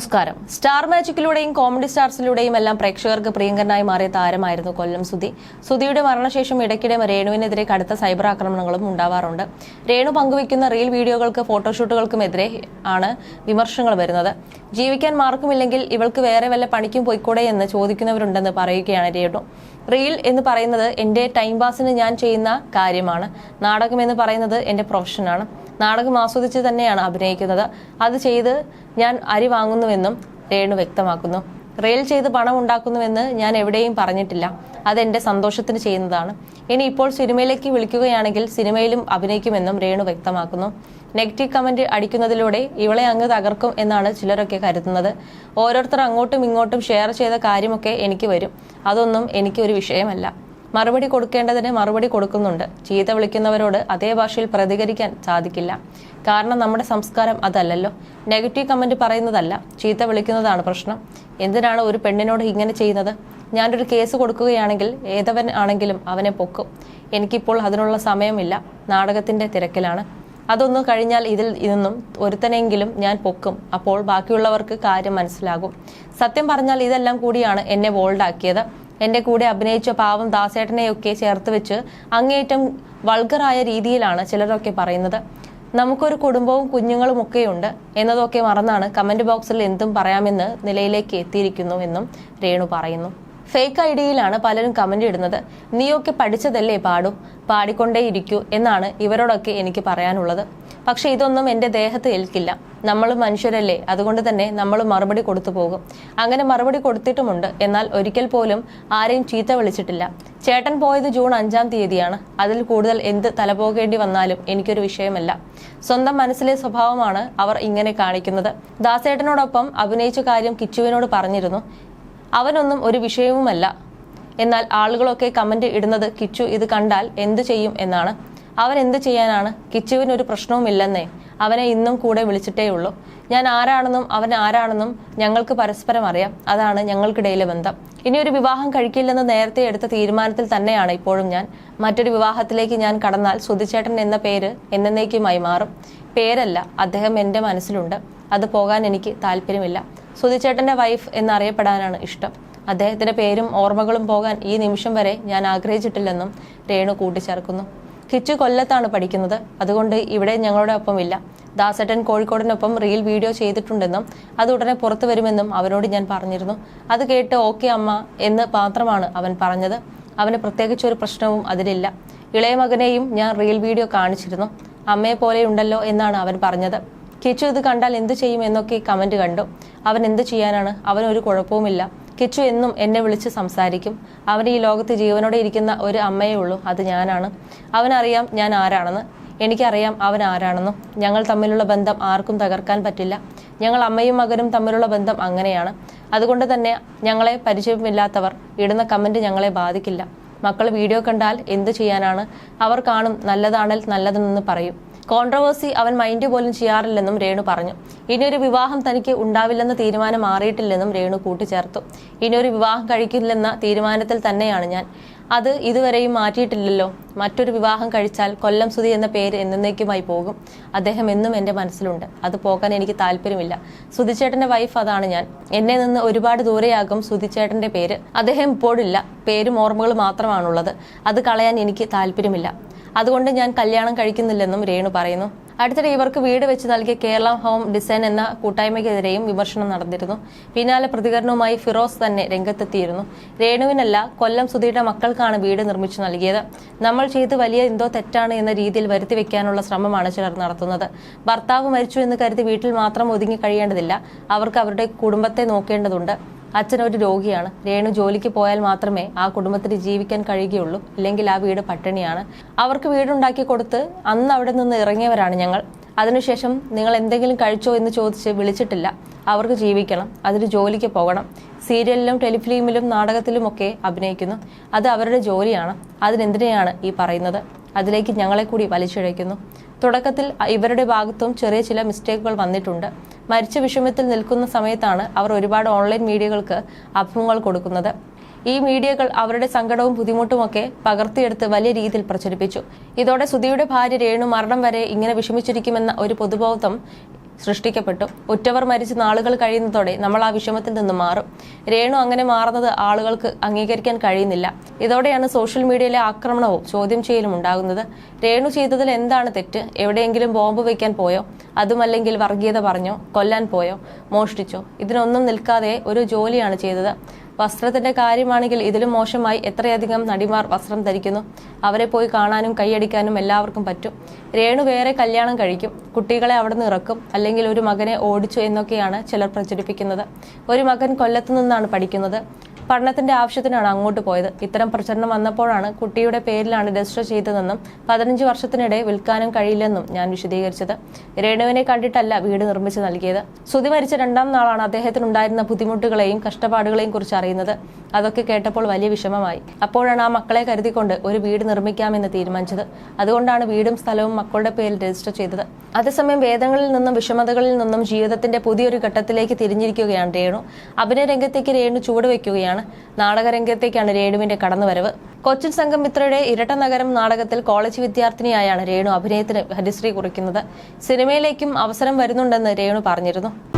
നമസ്കാരം. Star മാജിക്കിലൂടെയും comedy സ്റ്റാർസിലൂടെയും എല്ലാം പ്രേക്ഷകർക്ക് പ്രിയങ്കരനായി മാറിയ താരമായിരുന്നു കൊല്ലം സുധി. സുധിയുടെ മരണശേഷം ഇടയ്ക്കിടെ രേണുവിനെതിരെ കടുത്ത സൈബർ ആക്രമണങ്ങളും ഉണ്ടാവാറുണ്ട്. രേണു പങ്കുവയ്ക്കുന്ന റീൽ വീഡിയോകൾക്ക് ഫോട്ടോഷൂട്ടുകൾക്കുമെതിരെ ആണ് വിമർശനങ്ങൾ വരുന്നത്. ജീവിക്കാൻ മാർക്കുമില്ലെങ്കിൽ ഇവൾക്ക് വേറെ വല്ല പണിക്കും പോയിക്കൂടെ എന്ന് ചോദിക്കുന്നവരുണ്ടെന്ന് പറയുകയാണ് രേണു. റീൽ എന്ന് പറയുന്നത് എന്റെ ടൈം പാസിന് ഞാൻ ചെയ്യുന്ന കാര്യമാണ്. നാടകം എന്ന് പറയുന്നത് എന്റെ പ്രൊഫഷനാണ്. നാടകം ആസ്വദിച്ച് തന്നെയാണ് അഭിനയിക്കുന്നത്. അത് ചെയ്ത് ഞാൻ അരി വാങ്ങുന്നുവെന്നും രേണു വ്യക്തമാക്കുന്നു. റെയിൽ ചെയ്ത് പണം ഉണ്ടാക്കുന്നുവെന്ന് ഞാൻ എവിടെയും പറഞ്ഞിട്ടില്ല. അതെന്റെ സന്തോഷത്തിന് ചെയ്യുന്നതാണ്. ഇനി ഇപ്പോൾ സിനിമയിലേക്ക് വിളിക്കുകയാണെങ്കിൽ സിനിമയിലും അഭിനയിക്കുമെന്നും രേണു വ്യക്തമാക്കുന്നു. നെഗറ്റീവ് കമന്റ് അടിക്കുന്നതിലൂടെ ഇവളെ അങ്ങ് തകർക്കും എന്നാണ് ചിലരൊക്കെ കരുതുന്നത്. ഓരോരുത്തർ അങ്ങോട്ടും ഇങ്ങോട്ടും ഷെയർ ചെയ്ത കാര്യമൊക്കെ എനിക്ക് വരും. അതൊന്നും എനിക്ക് ഒരു വിഷയമല്ല. മറുപടി കൊടുക്കേണ്ടതിന് മറുപടി കൊടുക്കുന്നുണ്ട്. ചീത്ത വിളിക്കുന്നവരോട് അതേ ഭാഷയിൽ പ്രതികരിക്കാൻ സാധിക്കില്ല. കാരണം നമ്മുടെ സംസ്കാരം അതല്ലല്ലോ. നെഗറ്റീവ് കമന്റ് പറയുന്നതല്ല. ചീത്ത വിളിക്കുന്നതാണ് പ്രശ്നം. എന്തിനാണ് ഒരു പെണ്ണിനോട് ഇങ്ങനെ ചെയ്യുന്നത്? ഞാനൊരു കേസ് കൊടുക്കുകയാണെങ്കിൽ ഏതവൻ ആണെങ്കിലും അവനെ പൊക്കും. എനിക്കിപ്പോൾ അതിനുള്ള സമയമില്ല. നാടകത്തിന്റെ തിരക്കിലാണ്. അതൊന്നും കഴിഞ്ഞാൽ ഇതിൽ ഇതൊന്നും ഒരുത്തനെങ്കിലും ഞാൻ പൊക്കും. അപ്പോൾ ബാക്കിയുള്ളവർക്ക് കാര്യം മനസ്സിലാകും. സത്യം പറഞ്ഞാൽ ഇതെല്ലാം കൂടിയാണ് എന്നെ ബോൾഡാക്കിയത് എന്റെ കൂടെ അഭിനയിച്ച പാവം ദാസേട്ടനെയൊക്കെ ചേർത്ത് വെച്ച് അങ്ങേയറ്റം വൾഗറായ രീതിയിലാണ് ചിലരൊക്കെ പറയുന്നത്. നമുക്കൊരു കുടുംബവും കുഞ്ഞുങ്ങളും ഒക്കെ ഉണ്ട് എന്നതൊക്കെ മറന്നാണ് കമന്റ് ബോക്സിൽ എന്തും പറയാമെന്ന് നിലയിലേക്ക് എത്തിയിരിക്കുന്നു എന്നും രേണു പറയുന്നു. ഫേക്ക് ഐ ഡിയിലാണ് പലരും കമന്റ് ഇടുന്നത്. നീയൊക്കെ പഠിച്ചതല്ലേ പാടും? പാടിക്കൊണ്ടേയിരിക്കൂ എന്നാണ് ഇവരോടൊക്കെ എനിക്ക് പറയാനുള്ളത്. പക്ഷെ ഇതൊന്നും എന്റെ ദേഹത്ത് ഏൽക്കില്ല. നമ്മൾ മനുഷ്യരല്ലേ? അതുകൊണ്ട് തന്നെ നമ്മൾ മറുപടി കൊടുത്തു പോകും. അങ്ങനെ മറുപടി കൊടുത്തിട്ടുമുണ്ട്. എന്നാൽ ഒരിക്കൽ പോലും ആരെയും ചീത്ത വിളിച്ചിട്ടില്ല. ചേട്ടൻ പോയത് ജൂൺ അഞ്ചാം തീയതിയാണ്. അതിൽ കൂടുതൽ എന്ത് തലപോകേണ്ടി വന്നാലും എനിക്കൊരു വിഷയമല്ല. സ്വന്തം മനസ്സിലെ സ്വഭാവമാണ് അവർ ഇങ്ങനെ കാണിക്കുന്നത്. ദാസേട്ടനോടൊപ്പം അഭിനയിച്ച കാര്യം കിച്ചുവിനോട് പറഞ്ഞിരുന്നു. അവനൊന്നും ഒരു വിഷയവുമല്ല. എന്നാൽ ആളുകളൊക്കെ കമന്റ് ഇടുന്നത് കിച്ചു ഇത് കണ്ടാൽ എന്തു ചെയ്യും എന്നാണ്. അവൻ എന്ത് ചെയ്യാനാണ്? കിച്ചുവിന് ഒരു പ്രശ്നവുമില്ലെന്നേ. അവനെ ഇന്നും കൂടെ വിളിച്ചിട്ടേ ഉള്ളൂ ഞാൻ ആരാണെന്നും അവൻ ആരാണെന്നും ഞങ്ങൾക്ക് പരസ്പരം അറിയാം. അതാണ് ഞങ്ങൾക്കിടയിലെ ബന്ധം. ഇനി ഒരു വിവാഹം കഴിക്കില്ലെന്ന് നേരത്തെ എടുത്ത തീരുമാനത്തിൽ തന്നെയാണ് ഇപ്പോഴും ഞാൻ. മറ്റൊരു വിവാഹത്തിലേക്ക് ഞാൻ കടന്നാൽ സുധിച്ചേട്ടൻ എന്ന പേര് എന്നേക്കുമായി മാറും. പേരല്ല അദ്ദേഹം എന്റെ മനസ്സിലുണ്ട്. അത് പോകാൻ എനിക്ക് താല്പര്യമില്ല. സുധിച്ചേട്ടന്റെ വൈഫ് എന്നറിയപ്പെടാനാണ് ഇഷ്ടം. അദ്ദേഹത്തിന്റെ പേരും ഓർമ്മകളും പോകാൻ ഈ നിമിഷം വരെ ഞാൻ ആഗ്രഹിച്ചിട്ടില്ലെന്നും രേണു കൂട്ടിച്ചേർക്കുന്നു. കിച്ചു കൊല്ലത്താണ് പഠിക്കുന്നത്. അതുകൊണ്ട് ഇവിടെ ഞങ്ങളുടെ ഒപ്പമില്ല. ദാസേട്ടൻ കോഴിക്കോടിനൊപ്പം റീൽ വീഡിയോ ചെയ്തിട്ടുണ്ടെന്നും അത് ഉടനെ പുറത്തു വരുമെന്നും അവനോട് ഞാൻ പറഞ്ഞിരുന്നു. അത് കേട്ട് ഓക്കെ അമ്മ എന്ന് മാത്രമാണ് അവൻ പറഞ്ഞത്. അവന് പ്രത്യേകിച്ച് ഒരു പ്രശ്നവും അതിലില്ല. ഇളയ മകനെയും ഞാൻ റീൽ വീഡിയോ കാണിച്ചിരുന്നു. അമ്മയെ പോലെയുണ്ടല്ലോ എന്നാണ് അവൻ പറഞ്ഞത്. കിച്ചു ഇത് കണ്ടാൽ എന്ത് ചെയ്യും എന്നൊക്കെ കമന്റ് കണ്ടു. അവൻ എന്ത് ചെയ്യാനാണ്? അവൻ ഒരു കുഴപ്പവുമില്ല. കെച്ചു എന്നും എന്നെ വിളിച്ച് സംസാരിക്കും. അവൻ ഈ ലോകത്ത് ജീവനോടെ ഇരിക്കുന്ന ഒരു അമ്മയേ ഉള്ളൂ. അത് ഞാനാണ്. അവനറിയാം ഞാൻ ആരാണെന്ന്. എനിക്കറിയാം അവൻ ആരാണെന്നും. ഞങ്ങൾ തമ്മിലുള്ള ബന്ധം ആർക്കും തകർക്കാൻ പറ്റില്ല. ഞങ്ങൾ അമ്മയും മകനും തമ്മിലുള്ള ബന്ധം അങ്ങനെയാണ്. അതുകൊണ്ട് തന്നെ ഞങ്ങളെ പരിചയമില്ലാത്തവർ ഇടുന്ന കമന്റ് ഞങ്ങളെ ബാധിക്കില്ല. മക്കൾ വീഡിയോ കണ്ടാൽ എന്തു ചെയ്യാനാണ്? അവർ കാണും. നല്ലതാണെങ്കിൽ നല്ലതെന്ന് പറയും. കോൺട്രവേഴ്സി അവൻ മൈൻഡ് പോലും ചെയ്യാറില്ലെന്നും രേണു പറഞ്ഞു. ഇനിയൊരു വിവാഹം തനിക്ക് ഉണ്ടാവില്ലെന്ന തീരുമാനം മാറിയിട്ടില്ലെന്നും രേണു കൂട്ടിച്ചേർത്തു. ഇനിയൊരു വിവാഹം കഴിക്കില്ലെന്ന തീരുമാനത്തിൽ തന്നെയാണ് ഞാൻ. അത് ഇതുവരെയും മാറ്റിയിട്ടില്ലല്ലോ. മറ്റൊരു വിവാഹം കഴിച്ചാൽ കൊല്ലം സുതി എന്ന പേര് എന്നേക്കുമായി പോകും. അദ്ദേഹം എന്നും എന്റെ മനസ്സിലുണ്ട്. അത് പോകാൻ എനിക്ക് താല്പര്യമില്ല. സുതിച്ചേട്ടന്റെ വൈഫ് അതാണ് ഞാൻ. എന്നെ നിന്ന് ഒരുപാട് ദൂരെയാകും സുതിച്ചേട്ടന്റെ പേര്. അദ്ദേഹം ഇപ്പോഴില്ല. പേരും ഓർമ്മകളും മാത്രമാണുള്ളത്. അത് കളയാൻ എനിക്ക് താല്പര്യമില്ല. അതുകൊണ്ട് ഞാൻ കല്യാണം കഴിക്കുന്നില്ലെന്നും രേണു പറയുന്നു. അടുത്തിടെ ഇവർക്ക് വീട് വെച്ച് നൽകിയ കേരള ഹോം ഡിസൈൻ എന്ന കൂട്ടായ്മയ്ക്കെതിരെയും വിമർശനം നടന്നിരുന്നു. പിന്നാലെ പ്രതികരണവുമായി ഫിറോസ് തന്നെ രംഗത്തെത്തിയിരുന്നു. രേണുവിനല്ല കൊല്ലം സുധിയുടെ മക്കൾക്കാണ് വീട് നിർമ്മിച്ചു നൽകിയത്. നമ്മൾ ചെയ്ത് വലിയ എന്തോ തെറ്റാണ് എന്ന രീതിയിൽ വരുത്തി വെക്കാനുള്ള ശ്രമമാണ് ചിലർ നടത്തുന്നത്. ഭർത്താവ് മരിച്ചു എന്ന് കരുതി വീട്ടിൽ മാത്രം ഒതുങ്ങി കഴിയേണ്ടതില്ല. അവർക്ക് അവരുടെ കുടുംബത്തെ നോക്കേണ്ടതുണ്ട്. അച്ഛൻ ഒരു രോഗിയാണ്. രേണു ജോലിക്ക് പോയാൽ മാത്രമേ ആ കുടുംബത്തിന് ജീവിക്കാൻ കഴിയുകയുള്ളൂ. ഇല്ലെങ്കിൽ ആ വീട് പട്ടിണിയാണ്. അവർക്ക് വീടുണ്ടാക്കി കൊടുത്ത് അന്ന് അവിടെ നിന്ന് ഇറങ്ങിയവരാണ് ഞങ്ങൾ. അതിനുശേഷം നിങ്ങൾ എന്തെങ്കിലും കഴിച്ചോ എന്ന് ചോദിച്ച് വിളിച്ചിട്ടില്ല. അവർക്ക് ജീവിക്കണം. അതിന് ജോലിക്ക് പോകണം. സീരിയലിലും ടെലിഫിലിമിലും നാടകത്തിലുമൊക്കെ അഭിനയിക്കുന്നു. അത് അവരുടെ ജോലിയാണ്. അതിനെന്തിനെയാണ് ഈ പറയുന്നത്? അതിലേക്ക് ഞങ്ങളെ കൂടി വലിച്ചിഴയ്ക്കുന്നു. തുടക്കത്തിൽ ഇവരുടെ ഭാഗത്തും ചെറിയ ചില മിസ്റ്റേക്കുകൾ വന്നിട്ടുണ്ട്. മരിച്ച വിഷമത്തിൽ നിൽക്കുന്ന സമയത്താണ് അവർ ഒരുപാട് ഓൺലൈൻ മീഡിയകൾക്ക് അഭിമുഖങ്ങൾ കൊടുക്കുന്നത്. ഈ മീഡിയകൾ അവരുടെ സങ്കടവും ബുദ്ധിമുട്ടുമൊക്കെ പകർത്തിയെടുത്ത് വലിയ രീതിയിൽ പ്രചരിപ്പിച്ചു. ഇതോടെ സുധിയുടെ ഭാര്യ രേണു മരണം വരെ ഇങ്ങനെ വിഷമിച്ചിരിക്കുമെന്ന ഒരു പൊതുബോധം സൃഷ്ടിക്കപ്പെട്ടു. ഉറ്റവർ മരിച്ച് നാളുകൾ കഴിയുന്നതോടെ നമ്മൾ ആ വിഷമത്തിൽ നിന്ന് മാറും. രേണു അങ്ങനെ മാറുന്നത് ആളുകൾക്ക് അംഗീകരിക്കാൻ കഴിയുന്നില്ല. ഇതോടെയാണ് സോഷ്യൽ മീഡിയയിലെ ആക്രമണവും ചോദ്യം ചെയ്യലും ഉണ്ടാകുന്നത്. രേണു ചെയ്തതിൽ എന്താണ് തെറ്റ്? എവിടെയെങ്കിലും ബോംബ് വയ്ക്കാൻ പോയോ? അതുമല്ലെങ്കിൽ വർഗീയത പറഞ്ഞോ? കൊല്ലാൻ പോയോ? മോഷ്ടിച്ചോ? ഇതിനൊന്നും നിൽക്കാതെ ഒരു ജോലിയാണ് ചെയ്തത്. വസ്ത്രത്തിന്റെ കാര്യമാണെങ്കിൽ ഇതിലും മോശമായി എത്രയധികം നടിമാർ വസ്ത്രം ധരിക്കുന്നു. അവരെ പോയി കാണാനും കൈയടിക്കാനും എല്ലാവർക്കും പറ്റും. രേണു വേറെ കല്യാണം കഴിക്കും. കുട്ടികളെ അവിടെ നിന്ന് ഇറക്കും. അല്ലെങ്കിൽ ഒരു മകനെ ഓടിച്ചു എന്നൊക്കെയാണ് ചിലർ പ്രചരിപ്പിക്കുന്നത്. ഒരു മകൻ കൊല്ലത്തു നിന്നാണ് പഠിക്കുന്നത്. പഠനത്തിന്റെ ആവശ്യത്തിനാണ് അങ്ങോട്ട് പോയത്. ഇത്തരം പ്രചരണം വന്നപ്പോഴാണ് കുട്ടിയുടെ പേരിലാണ് രജിസ്റ്റർ ചെയ്തതെന്നും പതിനഞ്ച് വർഷത്തിനിടെ വിൽക്കാനും കഴിയില്ലെന്നും ഞാൻ വിശദീകരിച്ചത്. രേണുവിനെ കണ്ടിട്ടല്ല വീട് നിർമ്മിച്ചു നൽകിയത്. സുതി മരിച്ച രണ്ടാം നാളാണ് അദ്ദേഹത്തിനുണ്ടായിരുന്ന ബുദ്ധിമുട്ടുകളെയും കഷ്ടപ്പാടുകളെയും കുറിച്ച് അറിയുന്നത്. അതൊക്കെ കേട്ടപ്പോൾ വലിയ വിഷമമായി. അപ്പോഴാണ് ആ മക്കളെ കരുതിക്കൊണ്ട് ഒരു വീട് നിർമ്മിക്കാമെന്ന് തീരുമാനിച്ചത്. അതുകൊണ്ടാണ് വീടും സ്ഥലവും മക്കളുടെ പേരിൽ രജിസ്റ്റർ ചെയ്തത്. അതേസമയം വേദങ്ങളിൽ നിന്നും വിഷമതകളിൽ നിന്നും ജീവിതത്തിന്റെ പുതിയൊരു ഘട്ടത്തിലേക്ക് തിരിഞ്ഞിരിക്കുകയാണ് രേണു. അഭിനയ രംഗത്തേക്ക് രേണു ചുവടുവെക്കുകയാണ് നാടകരംഗത്തേക്കാണ് രേണുവിന്റെ കടന്നുവരവ്. കൊച്ചിൻ സംഘം മിത്രയുടെ ഇരട്ട നഗരം നാടകത്തിൽ കോളേജ് വിദ്യാർത്ഥിനിയായാണ് രേണു അഭിനയത്തിന് ഹരിശ്രീ കുറിക്കുന്നത്. സിനിമയിലേക്കും അവസരം വരുന്നുണ്ടെന്ന് രേണു പറഞ്ഞിരുന്നു.